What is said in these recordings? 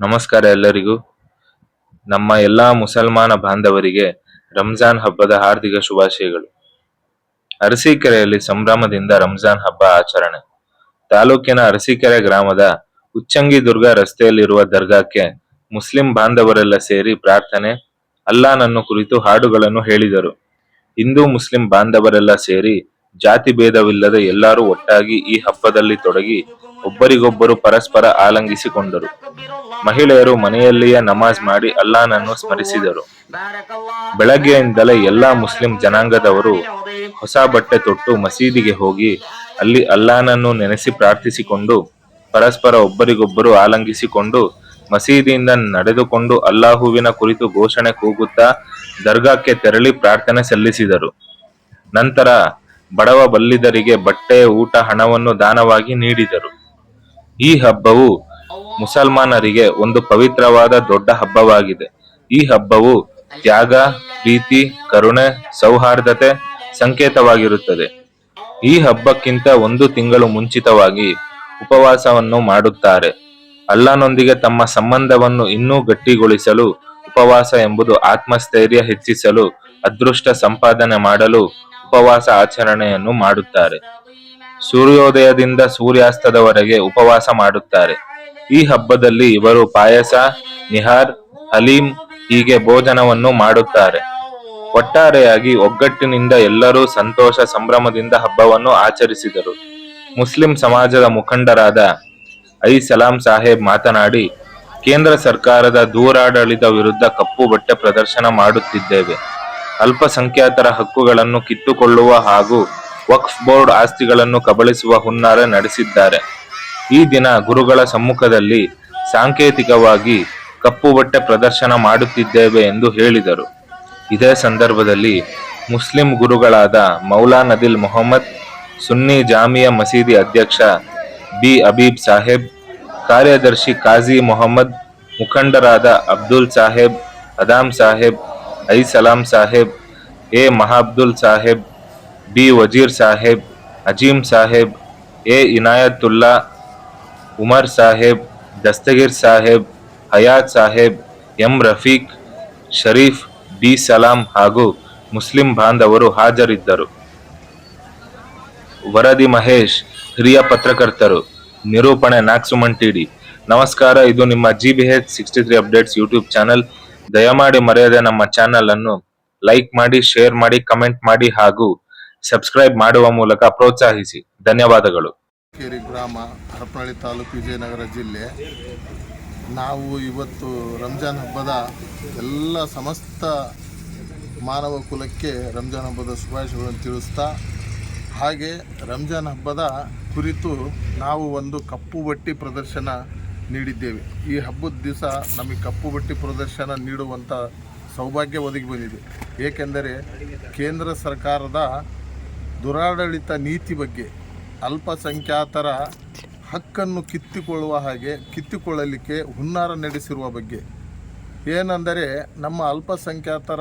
ನಮಸ್ಕಾರ ಎಲ್ಲರಿಗೂ. ನಮ್ಮ ಎಲ್ಲಾ ಮುಸಲ್ಮಾನ ಬಾಂಧವರಿಗೆ ರಂಜಾನ್ ಹಬ್ಬದ ಹಾರ್ದಿಕ ಶುಭಾಶಯಗಳು. ಅರಸೀಕೆರೆಯಲ್ಲಿ ಸಂಭ್ರಮದಿಂದ ರಂಜಾನ್ ಹಬ್ಬ ಆಚರಣೆ. ತಾಲೂಕಿನ ಅರಸೀಕೆರೆ ಗ್ರಾಮದ ಉಚ್ಚಂಗಿ ದುರ್ಗ ರಸ್ತೆಯಲ್ಲಿರುವ ದರ್ಗಾಕ್ಕೆ ಮುಸ್ಲಿಂ ಬಾಂಧವರೆಲ್ಲ ಸೇರಿ ಪ್ರಾರ್ಥನೆ, ಅಲ್ಲಾನನ್ನು ಕುರಿತು ಹಾಡುಗಳನ್ನು ಹೇಳಿದರು. ಹಿಂದೂ ಮುಸ್ಲಿಂ ಬಾಂಧವರೆಲ್ಲ ಸೇರಿ ಜಾತಿ ಭೇದವಿಲ್ಲದೆ ಎಲ್ಲರೂ ಒಟ್ಟಾಗಿ ಈ ಹಬ್ಬದಲ್ಲಿ ತೊಡಗಿ ಒಬ್ಬರಿಗೊಬ್ಬರು ಪರಸ್ಪರ ಆಲಂಗಿಸಿಕೊಂಡರು. ಮಹಿಳೆಯರು ಮನೆಯಲ್ಲಿಯೇ ನಮಾಜ್ ಮಾಡಿ ಅಲ್ಲಾನನ್ನು ಸ್ಮರಿಸಿದರು. ಬೆಳಗ್ಗೆಯಿಂದಲೇ ಎಲ್ಲಾ ಮುಸ್ಲಿಂ ಜನಾಂಗದವರು ಹೊಸ ಬಟ್ಟೆ ತೊಟ್ಟು ಮಸೀದಿಗೆ ಹೋಗಿ ಅಲ್ಲಿ ಅಲ್ಲಾನನ್ನು ನೆನೆಸಿ ಪ್ರಾರ್ಥಿಸಿಕೊಂಡು ಪರಸ್ಪರ ಒಬ್ಬರಿಗೊಬ್ಬರು ಆಲಂಗಿಸಿಕೊಂಡು ಮಸೀದಿಯಿಂದ ನಡೆದುಕೊಂಡು ಅಲ್ಲಾಹುವಿನ ಕುರಿತು ಘೋಷಣೆ ಕೂಗುತ್ತಾ ದರ್ಗಾಕ್ಕೆ ತೆರಳಿ ಪ್ರಾರ್ಥನೆ ಸಲ್ಲಿಸಿದರು. ನಂತರ ಬಡವ ಬಲ್ಲಿದರಿಗೆ ಬಟ್ಟೆ, ಊಟ, ಹಣವನ್ನು ದಾನವಾಗಿ ನೀಡಿದರು. ಈ ಹಬ್ಬವು ಮುಸಲ್ಮಾನರಿಗೆ ಒಂದು ಪವಿತ್ರವಾದ ದೊಡ್ಡ ಹಬ್ಬವಾಗಿದೆ. ಈ ಹಬ್ಬವು ತ್ಯಾಗ, ಪ್ರೀತಿ, ಕರುಣೆ, ಸೌಹಾರ್ದತೆ ಸಂಕೇತವಾಗಿರುತ್ತದೆ. ಈ ಹಬ್ಬಕ್ಕಿಂತ ಒಂದು ತಿಂಗಳು ಮುಂಚಿತವಾಗಿ ಉಪವಾಸವನ್ನು ಮಾಡುತ್ತಾರೆ. ಅಲ್ಲನೊಂದಿಗೆ ತಮ್ಮ ಸಂಬಂಧವನ್ನು ಇನ್ನೂ ಗಟ್ಟಿಗೊಳಿಸಲು ಉಪವಾಸ ಎಂಬುದು ಆತ್ಮಸ್ಥೈರ್ಯ ಹೆಚ್ಚಿಸಲು, ಅದೃಷ್ಟ ಸಂಪಾದನೆ ಮಾಡಲು ಉಪವಾಸ ಆಚರಣೆಯನ್ನು ಮಾಡುತ್ತಾರೆ. ಸೂರ್ಯೋದಯದಿಂದ ಸೂರ್ಯಾಸ್ತದವರೆಗೆ ಉಪವಾಸ ಮಾಡುತ್ತಾರೆ. ಈ ಹಬ್ಬದಲ್ಲಿ ಇವರು ಪಾಯಸ, ನಿಹಾರ್, ಹಲೀಂ ಹೀಗೆ ಭೋಜನವನ್ನು ಮಾಡುತ್ತಾರೆ. ಒಟ್ಟಾರೆಯಾಗಿ ಒಗ್ಗಟ್ಟಿನಿಂದ ಎಲ್ಲರೂ ಸಂತೋಷ ಸಂಭ್ರಮದಿಂದ ಹಬ್ಬವನ್ನು ಆಚರಿಸಿದರು. ಮುಸ್ಲಿಂ ಸಮಾಜದ ಮುಖಂಡರಾದ ಐ ಸಲಾಂ ಸಾಹೇಬ್ ಮಾತನಾಡಿ, ಕೇಂದ್ರ ಸರ್ಕಾರದ ದೂರಾಡಳಿತ ವಿರುದ್ಧ ಕಪ್ಪು ಬಟ್ಟೆ ಪ್ರದರ್ಶನ ಮಾಡುತ್ತಿದ್ದೇವೆ. ಅಲ್ಪಸಂಖ್ಯಾತರ ಹಕ್ಕುಗಳನ್ನು ಕಿತ್ತುಕೊಳ್ಳುವ ಹಾಗೂ ವಕ್ಫ್ ಬೋರ್ಡ್ ಆಸ್ತಿಗಳನ್ನು ಕಬಳಿಸುವ ಹುನ್ನಾರ ನಡೆಸಿದ್ದಾರೆ. ಈ ದಿನ ಗುರುಗಳ ಸಮ್ಮುಖದಲ್ಲಿ ಸಾಂಕೇತಿಕವಾಗಿ ಕಪ್ಪು ಬಟ್ಟೆ ಪ್ರದರ್ಶನ ಮಾಡುತ್ತಿದ್ದೇವೆ ಎಂದು ಹೇಳಿದರು. ಇದೇ ಸಂದರ್ಭದಲ್ಲಿ ಮುಸ್ಲಿಂ ಗುರುಗಳಾದ ಮೌಲಾ ನದಿಲ್ ಮೊಹಮ್ಮದ್, ಸುನ್ನಿ ಜಾಮಿಯಾ ಮಸೀದಿ ಅಧ್ಯಕ್ಷ ಬಿ ಅಬೀಬ್ ಸಾಹೇಬ್, ಕಾರ್ಯದರ್ಶಿ ಕಾಜಿ ಮೊಹಮ್ಮದ್, ಮುಖಂಡರಾದ Abdul Saheb, Adam Saheb, I Salam Saheb A Mahabdul Saheb, B Wazir Saheb Azeem Saheb, A Inayatulla, Umar Saheb, Dastagir Saheb, Hayat Saheb, M Rafiq, Sharif, B Salam ಹಾಗೂ ಮುಸ್ಲಿಂ ಬಾಂಧವರು ಹಾಜರಿದ್ದರು. ವರದಿ ಮಹೇಶ್, ಹಿರಿಯ ಪತ್ರಕರ್ತರು, ನಿರೂಪಣೆ ನಾಕ್ಸುಮನ್ ಟಿಡಿ. ನಮಸ್ಕಾರ, ಇದು ನಿಮ್ಮ G B H sixty three updates YouTube channel ದಯಮಾಡಿ ಮರೆಯದೆ ನಮ್ಮ ಚಾನಲ್ ಅನ್ನು ಲೈಕ್ ಮಾಡಿ ಶೇರ್ ಮಾಡಿ ಕಮೆಂಟ್ ಮಾಡಿ ಹಾಗೂ ಸಬ್ಸ್ಕ್ರೈಬ್ ಮಾಡುವ ಮೂಲಕ ಪ್ರೋತ್ಸಾಹಿಸಿ. ಧನ್ಯವಾದಗಳು. ಕೇರಿ ಗ್ರಾಮ, ಹರಪನಹಳ್ಳಿ ತಾಲೂಕು, ವಿಜಯನಗರ ಜಿಲ್ಲೆ. ನಾವು ಇವತ್ತು ರಂಜಾನ್ ಹಬ್ಬದ ಎಲ್ಲ ಸಮಸ್ತ ಮಾನವ ಕುಲಕ್ಕೆ ರಂಜಾನ್ ಹಬ್ಬದ ಶುಭಾಶಯಗಳನ್ನು ತಿಳಿಸ್ತಾ, ಹಾಗೆ ರಂಜಾನ್ ಹಬ್ಬದ ಕುರಿತು ನಾವು ಒಂದು ಕಪ್ಪು ಬಟ್ಟಿ ಪ್ರದರ್ಶನ ನೀಡಿದ್ದೇವೆ. ಈ ಹಬ್ಬದ ದಿವಸ ನಮಗೆ ಕಪ್ಪು ಬಟ್ಟಿ ಪ್ರದರ್ಶನ ನೀಡುವಂಥ ಸೌಭಾಗ್ಯ ಒದಗಿ ಬಂದಿದೆ. ಏಕೆಂದರೆ ಕೇಂದ್ರ ಸರ್ಕಾರದ ದುರಾಡಳಿತ ನೀತಿ ಬಗ್ಗೆ ಅಲ್ಪಸಂಖ್ಯಾತರ ಹಕ್ಕನ್ನು ಕಿತ್ತುಕೊಳ್ಳುವ ಹಾಗೆ ಕಿತ್ತುಕೊಳ್ಳಲಿಕ್ಕೆ ಹುನ್ನಾರ ನಡೆಸಿರುವ ಬಗ್ಗೆ. ಏನೆಂದರೆ ನಮ್ಮ ಅಲ್ಪಸಂಖ್ಯಾತರ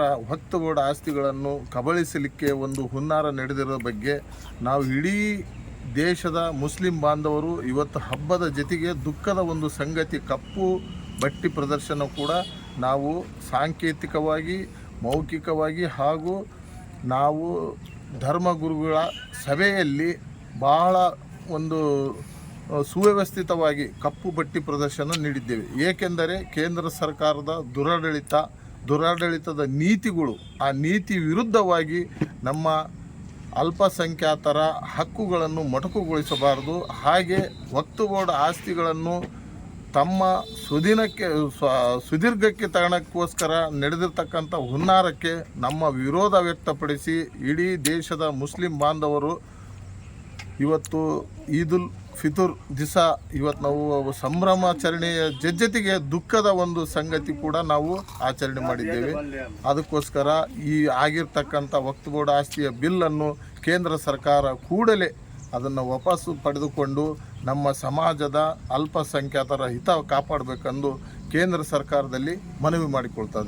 ಬೋರ್ಡ್ ಆಸ್ತಿಗಳನ್ನು ಕಬಳಿಸಲಿಕ್ಕೆ ಒಂದು ಹುನ್ನಾರ ನಡೆದಿರೋ ಬಗ್ಗೆ ನಾವು ಇಡೀ ದೇಶದ ಮುಸ್ಲಿಂ ಬಾಂಧವರು ಇವತ್ತು ಹಬ್ಬದ ಜೊತೆಗೆ ದುಃಖದ ಒಂದು ಸಂಗತಿ ಕಪ್ಪು ಬಟ್ಟಿ ಪ್ರದರ್ಶನ ಕೂಡ ನಾವು ಸಾಂಕೇತಿಕವಾಗಿ, ಮೌಖಿಕವಾಗಿ ಹಾಗೂ ನಾವು ಧರ್ಮಗುರುಗಳ ಸಭೆಯಲ್ಲಿ ಬಹಳ ಒಂದು ಸುವ್ಯವಸ್ಥಿತವಾಗಿ ಕಪ್ಪು ಬಟ್ಟಿ ಪ್ರದರ್ಶನ ನೀಡಿದ್ದೇವೆ. ಏಕೆಂದರೆ ಕೇಂದ್ರ ಸರ್ಕಾರದ ದುರಾಡಳಿತ, ದುರಾಡಳಿತದ ನೀತಿಗಳು, ಆ ನೀತಿ ವಿರುದ್ಧವಾಗಿ ನಮ್ಮ ಅಲ್ಪಸಂಖ್ಯಾತರ ಹಕ್ಕುಗಳನ್ನು ಮೊಟಕುಗೊಳಿಸಬಾರದು. ಹಾಗೆ ವಕ್ತು ಬೋರ್ಡ್ ಆಸ್ತಿಗಳನ್ನು ತಮ್ಮ ಸುದಿನಕ್ಕೆ ಸುದೀರ್ಘಕ್ಕೆ ತಗೋಣಕ್ಕೋಸ್ಕರ ನಡೆದಿರ್ತಕ್ಕಂಥ ಹುನ್ನಾರಕ್ಕೆ ನಮ್ಮ ವಿರೋಧ ವ್ಯಕ್ತಪಡಿಸಿ ಇಡೀ ದೇಶದ ಮುಸ್ಲಿಂ ಬಾಂಧವರು ಇವತ್ತು ಈದುಲ್ ಫಿತುರ್ ದಿಸ ಇವತ್ತು ನಾವು ಸಂಭ್ರಮಾಚರಣೆಯ ಜೊತೆಗೆ ದುಃಖದ ಒಂದು ಸಂಗತಿ ಕೂಡ ನಾವು ಆಚರಣೆ ಮಾಡಿದ್ದೇವೆ. ಅದಕ್ಕೋಸ್ಕರ ಈ ಆಗಿರ್ತಕ್ಕಂಥ ವಕ್ತಗೋಡ ಆಸ್ತಿಯ ಬಿಲ್ಲನ್ನು ಕೇಂದ್ರ ಸರ್ಕಾರ ಕೂಡಲೇ ಅದನ್ನು ವಾಪಸ್ಸು ಪಡೆದುಕೊಂಡು ನಮ್ಮ ಸಮಾಜದ ಅಲ್ಪಸಂಖ್ಯಾತರ ಹಿತ ಕಾಪಾಡಬೇಕೆಂದು ಕೇಂದ್ರ ಸರ್ಕಾರದಲ್ಲಿ ಮನವಿ ಮಾಡಿಕೊಳ್ತಾ